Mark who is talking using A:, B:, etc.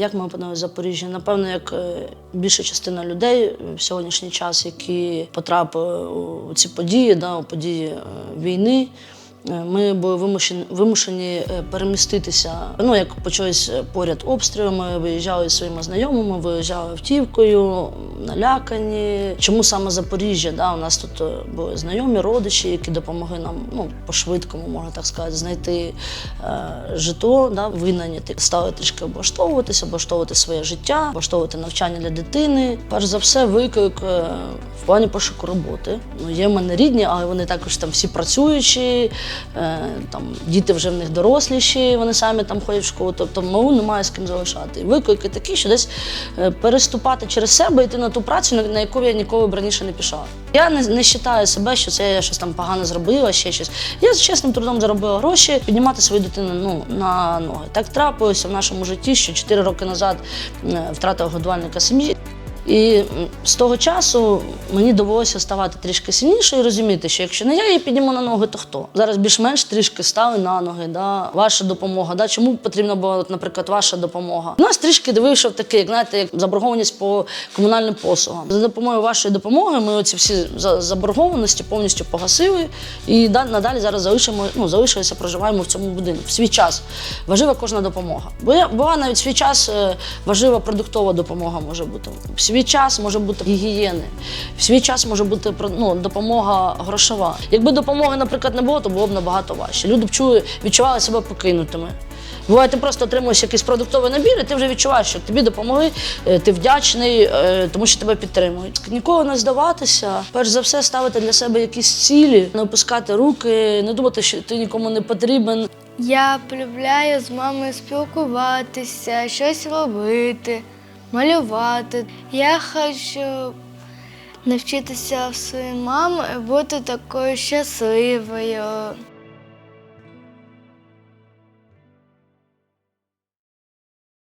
A: Як ми опинилися в Запоріжжі? Напевно, як е, більша частина людей в сьогоднішній час, які потрапили у ці події, да, у події е, війни. Е, Ми були вимушені, вимушені е, переміститися. Ну, як почались е, поряд обстріли, ми виїжджали зі своїми знайомими, виїжджали автівкою, налякані. Чому саме Запоріжжя? Да? У нас тут були знайомі, родичі, які допомогли нам ну, по-швидкому, можна так сказати, знайти е, житло, да? винайняти, стали трішки облаштовуватися, облаштовувати своє життя, облаштовувати навчання для дитини. Перш за все, виклик в плані пошуку роботи. Ну, є в мене рідні, але вони також там всі працюючі, там діти вже в них доросліші, вони самі там ходять в школу. Тобто малу немає з ким залишати. Виклики такі, що десь е, переступати через себе, йти на ту працю, на- на яку я ніколи б раніше не пішла. Я не, не вважаю себе, що це я щось там погано зробила, ще щось. Я з чесним трудом заробила гроші, піднімати свою дитину ну, на ноги. Так трапилося в нашому житті, що 4 роки назад е, втратила годувальника сім'ї. І з того часу мені довелося ставати трішки сильнішою і розуміти, що якщо не я її підніму на ноги, то хто? Зараз більш-менш трішки стали на ноги, да? ваша допомога. Да? Чому потрібна була, наприклад, ваша допомога? У нас трішки вийшов такий, як знаєте, як заборгованість по комунальним послугам. За допомогою вашої допомоги ми оці всі заборгованості повністю погасили і да- надалі зараз залишимо, ну, залишилися, проживаємо в цьому будинку. В свій час важлива кожна допомога. Бо я була навіть свій час е, важлива продуктова допомога може бути. Свій час може бути гігієни, в свій час може бути ну, допомога грошова. Якби допомоги, наприклад, не було, то було б набагато важче. Люди б чули, відчували себе покинутими. Буває, ти просто отримуєш якийсь продуктовий набір, і ти вже відчуваєш, що тобі допомогли, е, ти вдячний, е, тому що тебе підтримують. Ніколи не здаватися, перш за все, ставити для себе якісь цілі, не опускати руки, не думати, що ти нікому не потрібен.
B: Я полюбляю з мамою спілкуватися, щось робити, малювати. Я хочу навчитися в своїй мами бути такою щасливою.